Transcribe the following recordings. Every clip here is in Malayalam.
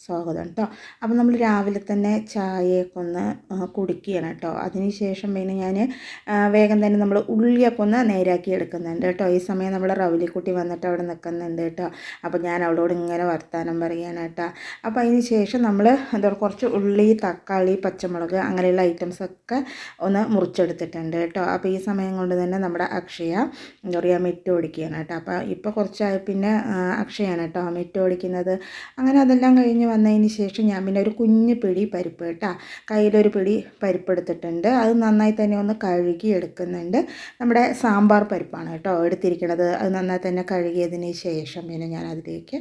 സ്വാഗതം കേട്ടോ അപ്പോൾ നമ്മൾ രാവിലെ തന്നെ ചായയൊക്കെ ഒന്ന് കുടിക്കുകയാണ് കേട്ടോ അതിനുശേഷം പിന്നെ ഞാൻ വേഗം തന്നെ നമ്മൾ ഉള്ളിയൊക്കെ ഒന്ന് നേരാക്കി എടുക്കുന്നുണ്ട് കേട്ടോ ഈ സമയം നമ്മൾ റവലിക്കുട്ടി വന്നിട്ട് അവിടെ നിൽക്കുന്നുണ്ട് കേട്ടോ അപ്പോൾ ഞാൻ അവളോട് ഇങ്ങനെ വർത്താനം പറയുകയാണ് കേട്ടോ അപ്പോൾ അതിന് ശേഷം നമ്മൾ എന്താ കുറച്ച് ഉള്ളി തക്കാളി പച്ചമുളക് അങ്ങനെയുള്ള ഐറ്റംസൊക്കെ ഒന്ന് മുറിച്ചെടുത്തിട്ടുണ്ട് കേട്ടോ അപ്പോൾ ഈ സമയം കൊണ്ട് തന്നെ നമ്മുടെ അക്ഷയ എന്താ പറയുക മിറ്റ് ഓടിക്കുകയാണ് കേട്ടോ അപ്പോൾ ഇപ്പോൾ കുറച്ചായി പിന്നെ അക്ഷയാണ് കേട്ടോ മിറ്റ് ഓടിക്കുന്നത്. അങ്ങനെ അതെല്ലാം കഴിഞ്ഞ് വന്നതിന് ശേഷം ഞാൻ പിന്നെ ഒരു കുഞ്ഞ് പിടി പരിപ്പ് കേട്ടോ. കയ്യിലൊരു പിടി പരിപ്പ് എടുത്തിട്ടുണ്ട്. അത് നന്നായി തന്നെ ഒന്ന് കഴുകി എടുക്കുന്നുണ്ട്. നമ്മുടെ സാമ്പാർ പരിപ്പാണ് കേട്ടോ എടുത്തിരിക്കുന്നത് അത് നന്നായി തന്നെ കഴുകിയതിന് ശേഷം പിന്നെ ഞാൻ അതിലേക്ക്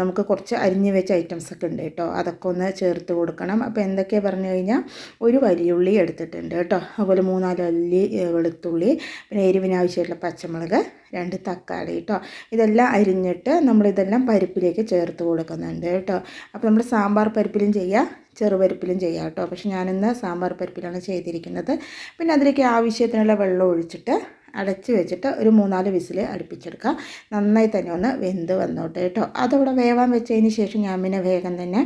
നമുക്ക് കുറച്ച് അരിഞ്ഞു വെച്ച ഐറ്റംസ് ഒക്കെ ഉണ്ട് കേട്ടോ. അതൊക്കെ ഒന്ന് ചേർത്ത് കൊടുക്കണം. അപ്പോൾ എന്തൊക്കെയാണ് പറഞ്ഞു കഴിഞ്ഞാൽ ഒരു വലിയുള്ളി എടുത്തിട്ടുണ്ട് കേട്ടോ. അതുപോലെ മൂന്നാൽ അല്ലി വെളുത്തുള്ളി പിന്നെ എരിവിനാവശ്യമായിട്ടുള്ള പച്ചമുളക് രണ്ട് തക്കാളി കേട്ടോ ഇതെല്ലാം അരിഞ്ഞിട്ട് നമ്മളിതെല്ലാം പരിപ്പിലേക്ക് ചേർത്ത് കൊടുക്കുന്നുണ്ട് കേട്ടോ അപ്പോൾ നമ്മൾ സാമ്പാർ പരിപ്പിലും ചെയ്യാം ചെറുപരിപ്പിലും ചെയ്യാം കേട്ടോ പക്ഷെ ഞാനിന്ന് സാമ്പാർ പരിപ്പിലാണ് ചെയ്തിരിക്കുന്നത്. പിന്നെ അതിലേക്ക് ആവശ്യത്തിനുള്ള വെള്ളം ഒഴിച്ചിട്ട് അടച്ച് വെച്ചിട്ട് ഒരു മൂന്നാൽ വിസിൽ അടുപ്പിച്ചെടുക്കുക നന്നായി തന്നെ ഒന്ന് വെന്ത് വന്നോട്ടെ കേട്ടോ അതവിടെ വേവാൻ വെച്ചതിന് ശേഷം ഞാൻ പിന്നെ വേഗം തന്നെ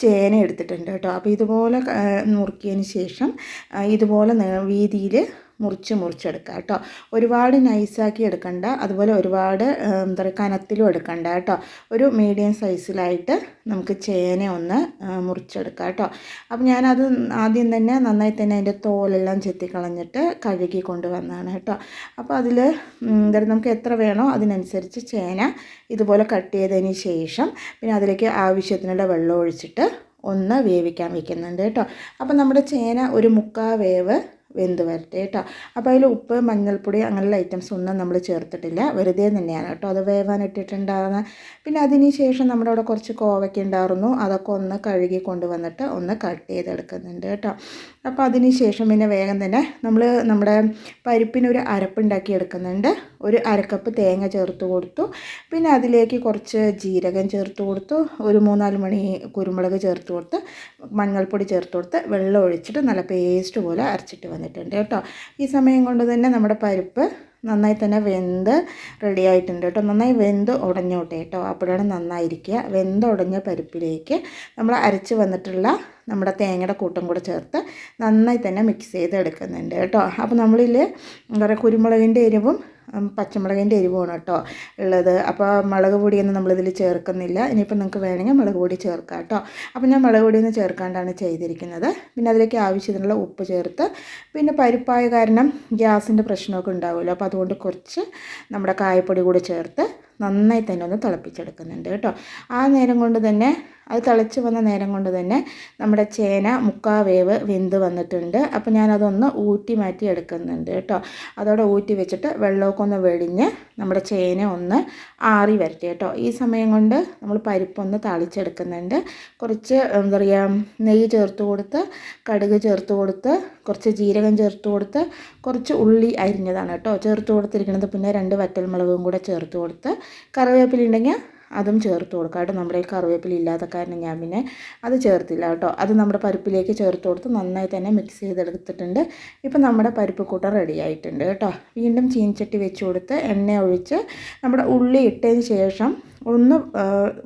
ചേന എടുത്തിട്ടുണ്ട് കേട്ടോ അപ്പോൾ ഇതുപോലെ നുറുക്കിയതിന് ശേഷം ഇതുപോലെ വീതിയിൽ മുറിച്ച് മുറിച്ചെടുക്കുക കേട്ടോ. ഒരുപാട് നൈസാക്കി എടുക്കണ്ട. അതുപോലെ ഒരുപാട് എന്താ പറയുക കനത്തിലും എടുക്കണ്ട കേട്ടോ. ഒരു മീഡിയം സൈസിലായിട്ട് നമുക്ക് ചേന ഒന്ന് മുറിച്ചെടുക്കുക മുറിച്ചെടുക്കാം കേട്ടോ. അപ്പം ഞാനത് ആദ്യം തന്നെ നന്നായി തന്നെ അതിന്റെ തോലെല്ലാം ചെത്തിക്കളഞ്ഞിട്ട് കഴുകി കൊണ്ടുവന്നതാണ് കേട്ടോ. അപ്പോൾ അതിൽ എന്താ നമുക്ക് എത്ര വേണോ അതിനനുസരിച്ച് ചേന ഇതുപോലെ കട്ട് ചെയ്തതിന് ശേഷം പിന്നെ അതിലേക്ക് ആവശ്യത്തിനുള്ള വെള്ളം ഒഴിച്ചിട്ട് ഒന്ന് വേവിക്കാൻ വെക്കുന്നുണ്ട് കേട്ടോ. അപ്പോൾ നമ്മുടെ ചേന ഒരു മുക്കാ വേവ് വെന്ത് വരട്ടെ കേട്ടോ. അപ്പോൾ അതിൽ ഉപ്പ് മഞ്ഞൾപ്പൊടി അങ്ങനെയുള്ള ഐറ്റംസ് ഒന്നും നമ്മൾ ചേർത്തിട്ടില്ല. വെറുതെ തന്നെയാണ് കേട്ടോ. അത് വേവാൻ ഇട്ടിട്ടുണ്ടാകുന്ന പിന്നെ അതിന് ശേഷം നമ്മുടെ അവിടെ കുറച്ച് കോവയ്ക്ക ഉണ്ടായിരുന്നു. അതൊക്കെ ഒന്ന് കഴുകി കൊണ്ടുവന്നിട്ട് ഒന്ന് കട്ട് ചെയ്തെടുക്കുന്നുണ്ട് കേട്ടോ. അപ്പോൾ അതിന് ശേഷം പിന്നെ വേഗം തന്നെ നമ്മൾ നമ്മുടെ പരിപ്പിനൊരു അരപ്പുണ്ടാക്കി എടുക്കുന്നുണ്ട്. ഒരു അരക്കപ്പ് തേങ്ങ ചേർത്ത് കൊടുത്തു. പിന്നെ അതിലേക്ക് കുറച്ച് ജീരകം ചേർത്ത് കൊടുത്തു. ഒരു മൂന്നാൽ മണി കുരുമുളക് ചേർത്ത് കൊടുത്ത് മഞ്ഞൾപ്പൊടി ചേർത്ത് കൊടുത്ത് വെള്ളം ഒഴിച്ചിട്ട് നല്ല പേസ്റ്റ് പോലെ അരച്ചിട്ട് വന്നിട്ടുണ്ട് കേട്ടോ. ഈ സമയം കൊണ്ട് തന്നെ നമ്മുടെ പരിപ്പ് നന്നായി തന്നെ വെന്ത് റെഡി ആയിട്ടുണ്ട് കേട്ടോ. നന്നായി വെന്ത് ഉടഞ്ഞോട്ടെ കേട്ടോ. അപ്പോഴാണ് നന്നായിരിക്കുക. വെന്ത് ഉടഞ്ഞ പരിപ്പിലേക്ക് നമ്മൾ അരച്ച് വന്നിട്ടുള്ള നമ്മുടെ തേങ്ങയുടെ കൂട്ടം കൂടെ ചേർത്ത് നന്നായി തന്നെ മിക്സ് ചെയ്ത് എടുക്കുന്നുണ്ട് കേട്ടോ. അപ്പോൾ നമ്മളിൽ എന്താ പറയുക കുരുമുളകിന്റെ എരിവും പച്ചമുളകിന്റെ എരിവാണ് കേട്ടോ. ഉള്ളത്. അപ്പോൾ മുളക് പൊടിയൊന്നും നമ്മളിതിൽ ചേർക്കുന്നില്ല. ഇനിയിപ്പോൾ നിങ്ങൾക്ക് വേണമെങ്കിൽ മുളക് പൊടി ചേർക്കാം കേട്ടോ. അപ്പോൾ ഞാൻ മുളക് പൊടിയൊന്നും ചേർക്കാണ്ടാണ് ചെയ്തിരിക്കുന്നത്. പിന്നെ അതിലേക്ക് ആവശ്യത്തിനുള്ള ഉപ്പ് ചേർത്ത് പിന്നെ പരിപ്പായ കാരണം ഗ്യാസിന്റെ പ്രശ്നമൊക്കെ ഉണ്ടാവുമല്ലോ. അപ്പോൾ അതുകൊണ്ട് കുറച്ച് നമ്മുടെ കായപ്പൊടി കൂടി ചേർത്ത് നന്നായി തന്നെ ഒന്ന് തിളപ്പിച്ചെടുക്കുന്നുണ്ട് കേട്ടോ. ആ നേരം കൊണ്ട് തന്നെ അത് തിളച്ച് വന്ന നേരം കൊണ്ട് തന്നെ നമ്മുടെ ചേന മുക്കാ വേവ് വെന്ത് വന്നിട്ടുണ്ട്. അപ്പോൾ ഞാനതൊന്ന് ഊറ്റി മാറ്റി എടുക്കുന്നുണ്ട് കേട്ടോ. അതോടെ ഊറ്റി വെച്ചിട്ട് വെള്ളമൊക്കെ ഒന്ന് വെടിഞ്ഞ് നമ്മുടെ ചേന ഒന്ന് ആറി വരട്ടെ കേട്ടോ. ഈ സമയം കൊണ്ട് നമ്മൾ പരിപ്പൊന്ന് തളിച്ചെടുക്കുന്നുണ്ട്. കുറച്ച് എന്താ പറയുക നെയ്യ് ചേർത്ത് കൊടുത്ത് കടുക് ചേർത്ത് കൊടുത്ത് കുറച്ച് ജീരകം ചേർത്ത് കൊടുത്ത് കുറച്ച് ഉള്ളി അരിഞ്ഞതാണ് കേട്ടോ. ചേർത്ത് കൊടുത്തിരിക്കുന്നത് പിന്നെ രണ്ട് വറ്റൽമുളകും കൂടെ ചേർത്ത് കൊടുത്ത് കറിവേപ്പില ഉണ്ടെങ്കിൽ അതും ചേർത്ത് കൊടുക്കാം കേട്ടോ. നമ്മുടെ ഈ കറിവേപ്പില ഇല്ലാത്ത കാരണം ഞാൻ പിന്നെ അത് ചേർത്തില്ല കേട്ടോ. അത് നമ്മുടെ പരിപ്പിലേക്ക് ചേർത്ത് കൊടുത്ത് നന്നായി തന്നെ മിക്സ് ചെയ്തെടുത്തിട്ടുണ്ട്. ഇപ്പം നമ്മുടെ പരിപ്പ് കൂട്ട റെഡി ആയിട്ടുണ്ട് കേട്ടോ. വീണ്ടും ചീനിച്ചട്ടി വെച്ച് കൊടുത്ത് എണ്ണ ഒഴിച്ച് നമ്മുടെ ഉള്ളി ഇട്ടതിന് ശേഷം ഒന്ന്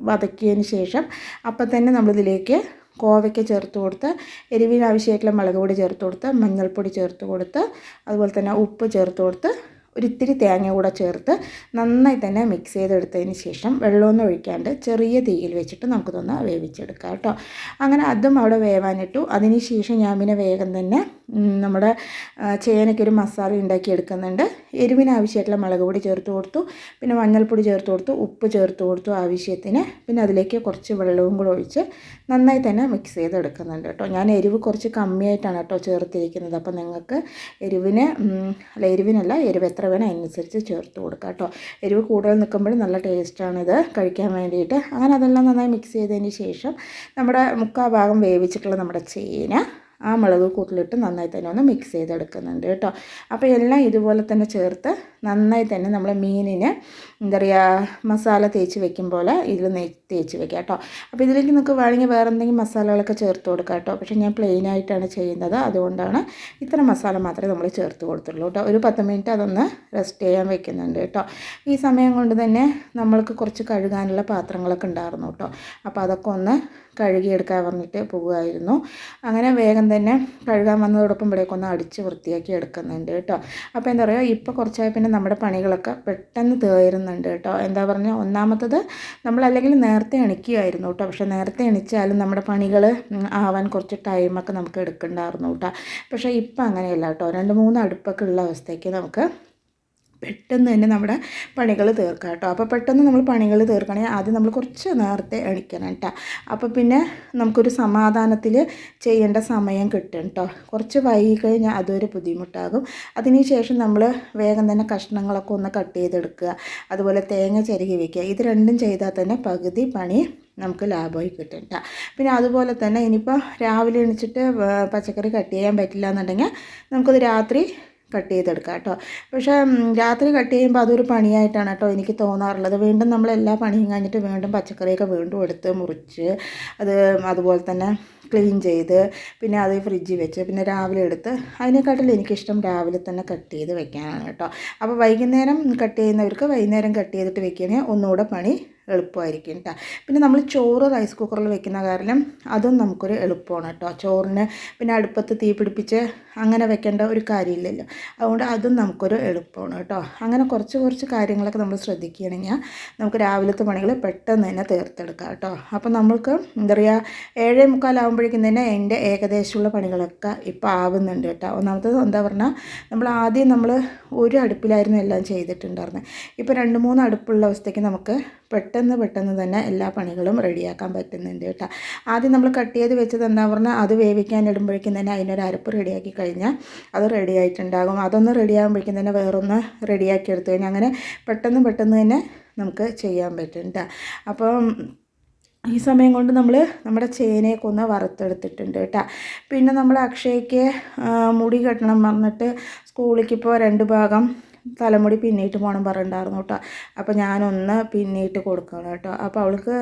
വതക്കിയതിന് ശേഷം അപ്പം തന്നെ നമ്മളിതിലേക്ക് കോവയ്ക്ക ചേർത്ത് കൊടുത്ത് എരിവിന് ആവശ്യമായിട്ടുള്ള മുളക് പൊടി ചേർത്ത് കൊടുത്ത് മഞ്ഞൾപ്പൊടി ചേർത്ത് കൊടുത്ത് അതുപോലെ തന്നെ ഉപ്പ് ചേർത്ത് കൊടുത്ത് ഒരിത്തിരി തേങ്ങ കൂടെ ചേർത്ത് നന്നായി തന്നെ മിക്സ് ചെയ്തെടുത്തതിന് ശേഷം വെള്ളമൊന്നും ഒഴിക്കാണ്ട് ചെറിയ തീയിൽ വെച്ചിട്ട് നമുക്കിതൊന്ന് വേവിച്ചെടുക്കാം കേട്ടോ. അങ്ങനെ അതും അവിടെ വേവാനിട്ടു. അതിന് ശേഷം ഞാൻ പിന്നെ വേഗം തന്നെ നമ്മുടെ ചേനയ്ക്ക് ഒരു മസാല ഉണ്ടാക്കി എടുക്കുന്നുണ്ട്. എരിവിന് ആവശ്യമായിട്ടുള്ള മുളക് പൊടി ചേർത്ത് കൊടുത്തു. പിന്നെ മഞ്ഞൾപ്പൊടി ചേർത്ത് കൊടുത്തു. ഉപ്പ് ചേർത്ത് കൊടുത്തു ആവശ്യത്തിന്. പിന്നെ അതിലേക്ക് കുറച്ച് വെള്ളവും കൂടെ ഒഴിച്ച് നന്നായി തന്നെ മിക്സ് ചെയ്തെടുക്കുന്നുണ്ട് കേട്ടോ. ഞാൻ എരിവ് കുറച്ച് കമ്മിയായിട്ടാണ് കേട്ടോ ചേർത്തിരിക്കുന്നത്. അപ്പോൾ നിങ്ങൾക്ക് എരിവിന് അല്ല എരിവിനല്ല എരിവ് എത്ര വേണം അതിനനുസരിച്ച് ചേർത്ത് കൊടുക്കുക കേട്ടോ. എരിവ് കൂടുതൽ നിൽക്കുമ്പോഴും നല്ല ടേസ്റ്റാണിത് കഴിക്കാൻ വേണ്ടിയിട്ട്. അങ്ങനെ അതെല്ലാം നന്നായി മിക്സ് ചെയ്തതിന് ശേഷം നമ്മുടെ മുക്കാ ഭാഗം വേവിച്ചിട്ടുള്ള നമ്മുടെ ചേന ആ മുളക് കൂട്ടിലിട്ട് നന്നായി തന്നെ ഒന്ന് മിക്സ് ചെയ്തെടുക്കുന്നുണ്ട് കേട്ടോ. അപ്പോൾ എല്ലാം ഇതുപോലെ തന്നെ ചേർത്ത് നന്നായി തന്നെ നമ്മൾ മീനിന് എന്താ പറയുക മസാല തേച്ച് വെക്കും പോലെ ഇതിൽ തേച്ച് വെക്കാം കേട്ടോ. അപ്പോൾ ഇതിലേക്ക് നിങ്ങൾക്ക് വേണമെങ്കിൽ വേറെ എന്തെങ്കിലും മസാലകളൊക്കെ ചേർത്ത് കൊടുക്കാം കേട്ടോ. പക്ഷേ ഞാൻ പ്ലെയിൻ ആയിട്ടാണ് ചെയ്യുന്നത്. അതുകൊണ്ടാണ് ഇത്ര മസാല മാത്രമേ നമ്മൾ ചേർത്ത് കൊടുത്തുള്ളൂ കേട്ടോ. ഒരു പത്ത് മിനിറ്റ് അതൊന്ന് റെസ്റ്റ് ചെയ്യാൻ വെക്കുന്നുണ്ട് കേട്ടോ. ഈ സമയം കൊണ്ട് തന്നെ നമ്മൾക്ക് കുറച്ച് കഴുകാനുള്ള പാത്രങ്ങളൊക്കെ ഉണ്ടായിരുന്നു കേട്ടോ. അപ്പോൾ അതൊക്കെ ഒന്ന് കഴുകിയെടുക്കാൻ പറഞ്ഞിട്ട് പോകുമായിരുന്നു. അങ്ങനെ വേഗം തന്നെ കഴുകാൻ വന്നതോടൊപ്പം ഇവിടേക്ക് ഒന്ന് അടിച്ച് വൃത്തിയാക്കി എടുക്കുന്നുണ്ട് കേട്ടോ. അപ്പോൾ എന്താ പറയുക ഇപ്പോൾ കുറച്ചായി പിന്നെ നമ്മുടെ പണികളൊക്കെ പെട്ടെന്ന് തീരുന്നുണ്ട് കേട്ടോ. എന്താ പറഞ്ഞാൽ ഒന്നാമത്തത് നമ്മളല്ലെങ്കിൽ നേരത്തെ എണിക്കുമായിരുന്നു കേട്ടോ. പക്ഷേ നേരത്തെ എണിച്ചാലും നമ്മുടെ പണികൾ ആവാൻ കുറച്ച് ടൈമൊക്കെ നമുക്ക് എടുക്കണ്ടായിരുന്നു കേട്ടോ. പക്ഷേ ഇപ്പം അങ്ങനെയല്ല കേട്ടോ. രണ്ട് മൂന്ന് അടുപ്പൊക്കെ ഉള്ള അവസ്ഥയ്ക്ക് നമുക്ക് പെട്ടെന്ന് തന്നെ നമ്മുടെ പണികൾ തീർക്കാം കേട്ടോ. അപ്പോൾ പെട്ടെന്ന് നമ്മൾ പണികൾ തീർക്കണമെങ്കിൽ ആദ്യം നമ്മൾ കുറച്ച് നേരത്തെ എണിക്കണം കേട്ടോ അപ്പോൾ പിന്നെ നമുക്കൊരു സമാധാനത്തിൽ ചെയ്യേണ്ട സമയം കിട്ടും കേട്ടോ കുറച്ച് വൈകി കഴിഞ്ഞാൽ അതൊരു ബുദ്ധിമുട്ടാകും. അതിനുശേഷം നമ്മൾ വേഗം തന്നെ കഷ്ണങ്ങളൊക്കെ ഒന്ന് കട്ട് ചെയ്തെടുക്കുക. അതുപോലെ തേങ്ങ ചിരകി വയ്ക്കുക ഇത് രണ്ടും ചെയ്താൽ തന്നെ പകുതി പണി നമുക്ക് ലാഭമായി കിട്ടും കേട്ടോ പിന്നെ അതുപോലെ തന്നെ ഇനിയിപ്പോൾ രാവിലെ എണിച്ചിട്ട് പച്ചക്കറി കട്ട് ചെയ്യാൻ പറ്റില്ല എന്നുണ്ടെങ്കിൽ നമുക്കത് രാത്രി കട്ട് ചെയ്തെടുക്കാം കേട്ടോ. പക്ഷേ രാത്രി കട്ട് ചെയ്യുമ്പോൾ അതൊരു പണിയായിട്ടാണ് കേട്ടോ എനിക്ക് തോന്നാറുള്ളത്. വീണ്ടും നമ്മൾ എല്ലാ പണിയും കഴിഞ്ഞിട്ട് വീണ്ടും പച്ചക്കറിയൊക്കെ വീണ്ടും എടുത്ത് മുറിച്ച് അത് അതുപോലെ തന്നെ ക്ലീൻ ചെയ്ത് പിന്നെ അത് ഫ്രിഡ്ജിൽ വെച്ച് പിന്നെ രാവിലെ എടുത്ത് അതിനെക്കാട്ടിൽ എനിക്കിഷ്ടം രാവിലെ തന്നെ കട്ട് ചെയ്ത് വെക്കാനാണ് കേട്ടോ. അപ്പോൾ വൈകുന്നേരം കട്ട് ചെയ്യുന്നവർക്ക് വൈകുന്നേരം കട്ട് ചെയ്തിട്ട് വെക്കുകയാണെങ്കിൽ ഒന്നുകൂടെ പണി എളുപ്പമായിരിക്കും കേട്ടോ പിന്നെ നമ്മൾ ചോറ് റൈസ് കുക്കറിൽ വെക്കുന്ന കാരണം അതും നമുക്കൊരു എളുപ്പമാണ് കേട്ടോ ചോറിന് പിന്നെ അടുപ്പത്ത് തീ പിടിപ്പിച്ച് അങ്ങനെ വെക്കേണ്ട ഒരു കാര്യമില്ലല്ലോ. അതുകൊണ്ട് അതും നമുക്കൊരു എളുപ്പമാണ് കേട്ടോ അങ്ങനെ കുറച്ച് കുറച്ച് കാര്യങ്ങളൊക്കെ നമ്മൾ ശ്രദ്ധിക്കുകയാണെങ്കിൽ നമുക്ക് രാവിലത്തെ പണികൾ പെട്ടെന്ന് തന്നെ തീർത്തെടുക്കാം കേട്ടോ അപ്പോൾ നമുക്ക് എന്താ പറയുക ഏഴേ മുക്കാലാകുമ്പോഴേക്കും തന്നെ എന്റെ ഏകദേശമുള്ള പണികളൊക്കെ ഇപ്പോൾ ആവുന്നുണ്ട് കേട്ടോ ഒന്നാമത്തത് എന്താ പറഞ്ഞാൽ നമ്മൾ ആദ്യം നമ്മൾ ഒരു അടുപ്പിലായിരുന്നു എല്ലാം ചെയ്തിട്ടുണ്ടായിരുന്നത്. ഇപ്പോൾ രണ്ട് മൂന്ന് അടുപ്പുള്ള അവസ്ഥയ്ക്ക് നമുക്ക് പെട്ടെന്ന് പെട്ടെന്ന് തന്നെ എല്ലാ പണികളും റെഡിയാക്കാൻ പറ്റുന്നുണ്ട് കേട്ടോ. ആദ്യം നമ്മൾ കട്ട് ചെയ്ത് വെച്ചത് എന്താ പറഞ്ഞാൽ അത് വേവിക്കാൻ ഇടുമ്പോഴേക്കും തന്നെ അതിനൊരു അരപ്പ് റെഡിയാക്കി കഴിഞ്ഞാൽ അത് റെഡി ആയിട്ടുണ്ടാകും. അതൊന്ന് റെഡി ആകുമ്പോഴേക്കും തന്നെ വേറൊന്ന് റെഡിയാക്കി എടുത്തു കഴിഞ്ഞാൽ അങ്ങനെ പെട്ടെന്ന് പെട്ടെന്ന് തന്നെ നമുക്ക് ചെയ്യാൻ പറ്റും കേട്ടോ അപ്പം ഈ സമയം കൊണ്ട് നമ്മൾ നമ്മുടെ ചേനയൊക്കെ ഒന്ന് വറുത്തെടുത്തിട്ടുണ്ട് കേട്ടോ പിന്നെ നമ്മൾ അക്ഷയ്ക്ക് മുടി കെട്ടണം പറഞ്ഞിട്ട് സ്കൂളിലേക്ക് ഇപ്പോൾ രണ്ട് ഭാഗം തലമുടി പിന്നിയിട്ട് പോകണം പറഞ്ഞിട്ടുണ്ടായിരുന്നു കേട്ടോ. അപ്പോൾ ഞാനൊന്ന് പിന്നിയിട്ട് കൊടുക്കണം കേട്ടോ. അപ്പോൾ അവൾക്ക്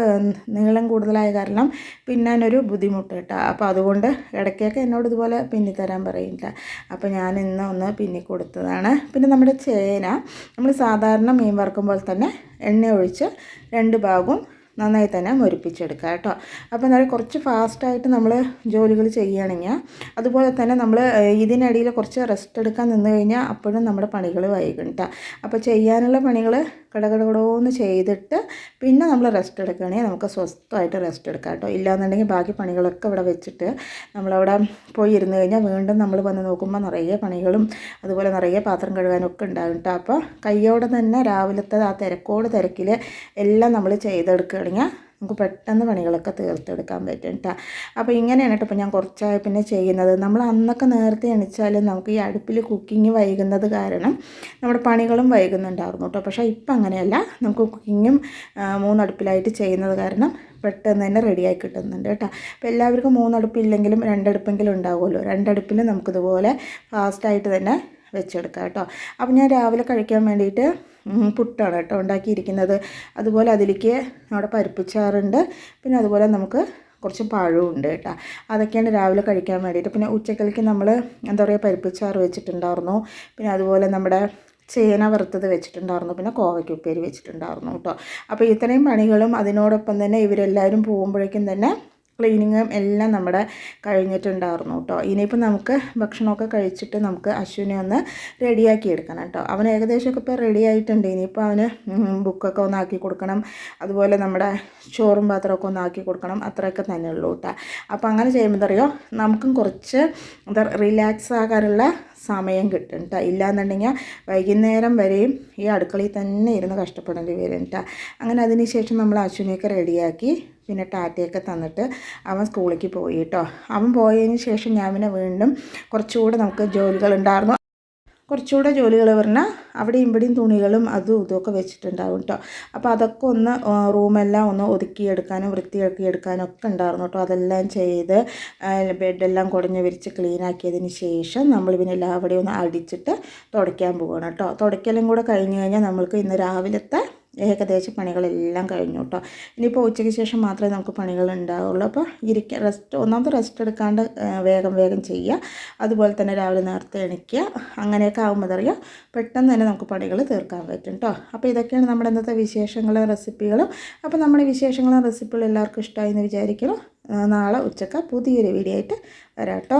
നീളം കൂടുതലായ കാരണം പിന്നാനൊരു ബുദ്ധിമുട്ട് കേട്ടോ. അപ്പോൾ അതുകൊണ്ട് ഇടയ്ക്കൊക്കെ എന്നോട് ഇതുപോലെ പിന്നി തരാൻ പറയില്ല. അപ്പോൾ ഞാൻ ഇന്ന് ഒന്ന് പിന്നി കൊടുത്തതാണ്. പിന്നെ നമ്മുടെ ചേന നമ്മൾ സാധാരണ മീൻ വറുക്കുമ്പോൾ തന്നെ എണ്ണ ഒഴിച്ച് രണ്ട് ഭാഗവും നന്നായി തന്നെ മുരിപ്പിച്ചെടുക്കുക കേട്ടോ. അപ്പോൾ എന്താ പറയുക കുറച്ച് ഫാസ്റ്റായിട്ട് നമ്മൾ ജോലികൾ ചെയ്യുകയാണെങ്കിൽ അതുപോലെ തന്നെ നമ്മൾ ഇതിനിടയിൽ കുറച്ച് റെസ്റ്റ് എടുക്കാൻ നിന്ന് കഴിഞ്ഞാൽ അപ്പോഴും നമ്മുടെ പണികൾ വൈകും കേട്ടോ. അപ്പോൾ ചെയ്യാനുള്ള പണികൾ കടകടകടോന്ന് ചെയ്തിട്ട് പിന്നെ നമ്മൾ റെസ്റ്റ് എടുക്കുകയാണെങ്കിൽ നമുക്ക് സ്വസ്ഥമായിട്ട് റെസ്റ്റ് എടുക്കാം കേട്ടോ. ഇല്ലാന്നുണ്ടെങ്കിൽ ബാക്കി പണികളൊക്കെ ഇവിടെ വെച്ചിട്ട് നമ്മളവിടെ പോയി ഇരുന്ന് കഴിഞ്ഞാൽ വീണ്ടും നമ്മൾ വന്ന് നോക്കുമ്പോൾ നിറയെ പണികളും അതുപോലെ നിറയെ പാത്രം കഴുകാനൊക്കെ ഉണ്ടാകും കേട്ടോ. അപ്പോൾ കയ്യോടെ തന്നെ രാവിലത്തെ ആ തിരക്കോട് തിരക്കിൽ എല്ലാം നമ്മൾ ചെയ്തെടുക്കുകയാണെങ്കിൽ നമുക്ക് പെട്ടെന്ന് പണികളൊക്കെ തീർത്തെടുക്കാൻ പറ്റും കേട്ടോ അപ്പോൾ ഇങ്ങനെയാണ് കേട്ടോ ഇപ്പോൾ ഞാൻ കുറച്ചായി പിന്നെ ചെയ്യുന്നത്. നമ്മൾ അന്നൊക്കെ നേരത്തെ എണിച്ചാൽ നമുക്ക് ഈ അടുപ്പിൽ കുക്കിംഗ് വൈകുന്നത് കാരണം നമ്മുടെ പണികളും വൈകുന്നുണ്ടായിരുന്നു കേട്ടോ പക്ഷേ ഇപ്പം അങ്ങനെയല്ല. നമുക്ക് കുക്കിങ്ങും മൂന്നടുപ്പിലായിട്ട് ചെയ്യുന്നത് കാരണം പെട്ടെന്ന് തന്നെ റെഡിയായി കിട്ടുന്നുണ്ട് കേട്ടോ അപ്പോൾ എല്ലാവർക്കും മൂന്നടുപ്പില്ലെങ്കിലും രണ്ടടുപ്പെങ്കിലും ഉണ്ടാകുമല്ലോ രണ്ടടുപ്പിൽ നമുക്കിതുപോലെ ഫാസ്റ്റായിട്ട് തന്നെ വെച്ചെടുക്കാം കേട്ടോ. അപ്പോൾ ഞാൻ രാവിലെ കഴിക്കാൻ വേണ്ടിയിട്ട് പുട്ടാണ് കേട്ടോ ഉണ്ടാക്കിയിരിക്കുന്നത്. അതുപോലെ അതിലേക്ക് നമ്മുടെ പരിപ്പിച്ചാറുണ്ട്. പിന്നെ അതുപോലെ നമുക്ക് കുറച്ച് പഴവും ഉണ്ട് കേട്ടോ. അതൊക്കെയാണ് രാവിലെ കഴിക്കാൻ വേണ്ടിയിട്ട്. പിന്നെ ഉച്ചക്കലേക്ക് നമ്മൾ എന്താ പറയുക പരിപ്പിച്ചാറ് വെച്ചിട്ടുണ്ടായിരുന്നു. പിന്നെ അതുപോലെ നമ്മുടെ ചേന വറുത്തത് വെച്ചിട്ടുണ്ടായിരുന്നു. പിന്നെ കോവയ്ക്ക് ഉപ്പേരി വെച്ചിട്ടുണ്ടായിരുന്നു കേട്ടോ. അപ്പോൾ ഇത്രയും പണികളും അതിനോടൊപ്പം തന്നെ ഇവരെല്ലാവരും പോകുമ്പോഴേക്കും തന്നെ ക്ലീനിങ്ങും എല്ലാം നമ്മുടെ കഴിഞ്ഞിട്ടുണ്ടായിരുന്നു കേട്ടോ. ഇനിയിപ്പോൾ നമുക്ക് ഭക്ഷണമൊക്കെ കഴിച്ചിട്ട് നമുക്ക് അശ്വിനെ ഒന്ന് റെഡിയാക്കി എടുക്കണം കേട്ടോ. അവൻ ഏകദേശമൊക്കെ ഇപ്പോൾ റെഡി ആയിട്ടുണ്ട്. ഇനിയിപ്പോൾ അവന് ബുക്കൊക്കെ ഒന്ന് ആക്കി കൊടുക്കണം. അതുപോലെ നമ്മുടെ ചോറും പാത്രമൊക്കെ ഒന്ന് ആക്കി കൊടുക്കണം. അത്രയൊക്കെ തന്നെ ഉള്ളൂ കേട്ടോ. അപ്പോൾ അങ്ങനെ ചെയ്യുമ്പോൾ അറിയോ? നമുക്കും കുറച്ച് എന്താ റിലാക്സ് ആകാനുള്ള സമയം കിട്ടും കേട്ടോ ഇല്ലയെന്നുണ്ടെങ്കിൽ വൈകുന്നേരം വരെയും ഈ അടുക്കളയിൽ തന്നെ ഇരുന്ന് കഷ്ടപ്പെടേണ്ടി വരും കേട്ടോ അങ്ങനെ അതിന് ശേഷം നമ്മൾ അശ്വിനെയൊക്കെ റെഡിയാക്കി പിന്നെ ടാറ്റയൊക്കെ തന്നിട്ട് അവൻ സ്കൂളിലേക്ക് പോയി കേട്ടോ അവൻ പോയതിന് ശേഷം ഞാൻ പിന്നെ വീണ്ടും കുറച്ചുകൂടെ നമുക്ക് ജോലികളുണ്ടായിരുന്നു. കുറച്ചുകൂടെ ജോലികൾ പറഞ്ഞാൽ അവിടെയും ഇവിടെയും തുണികളും അതും ഇതുമൊക്കെ വെച്ചിട്ടുണ്ടാവും കേട്ടോ അപ്പോൾ അതൊക്കെ ഒന്ന് റൂമെല്ലാം ഒന്ന് ഒതുക്കിയെടുക്കാനും വൃത്തിയാക്കിയെടുക്കാനും ഒക്കെ ഉണ്ടായിരുന്നു കേട്ടോ അതെല്ലാം ചെയ്ത് ബെഡെല്ലാം കുടഞ്ഞ് വിരിച്ച് ക്ലീനാക്കിയതിന് ശേഷം നമ്മൾ പിന്നെ എല്ലാവിടെയും ഒന്ന് അടിച്ചിട്ട് തുടയ്ക്കാൻ പോവുകയാണ് കേട്ടോ തുടയ്ക്കലും കൂടെ കഴിഞ്ഞ് കഴിഞ്ഞാൽ നമ്മൾക്ക് ഇന്ന് രാവിലത്തെ ഏകദേശം പണികളെല്ലാം കഴിഞ്ഞു കേട്ടോ ഇനിയിപ്പോൾ ഉച്ചയ്ക്ക് ശേഷം മാത്രമേ നമുക്ക് പണികൾ ഉണ്ടാവുള്ളൂ. അപ്പോൾ ഇരിക്കുക റെസ്റ്റ് ഒന്നാമത് റെസ്റ്റ് എടുക്കാണ്ട് വേഗം വേഗം ചെയ്യുക. അതുപോലെ തന്നെ രാവിലെ നേരത്തെ എണിക്കുക. അങ്ങനെയൊക്കെ ആകുമ്പോൾ അറിയാം പെട്ടെന്ന് തന്നെ നമുക്ക് പണികൾ തീർക്കാൻ പറ്റും കേട്ടോ അപ്പോൾ ഇതൊക്കെയാണ് നമ്മുടെ ഇന്നത്തെ വിശേഷങ്ങളും റെസിപ്പികളും അപ്പോൾ നമ്മുടെ വിശേഷങ്ങളും റെസിപ്പികളും എല്ലാവർക്കും ഇഷ്ടമായി എന്ന് വിചാരിക്കണം നാളെ ഉച്ചയ്ക്ക് പുതിയൊരു വീഡിയോ ആയിട്ട് വരാം കേട്ടോ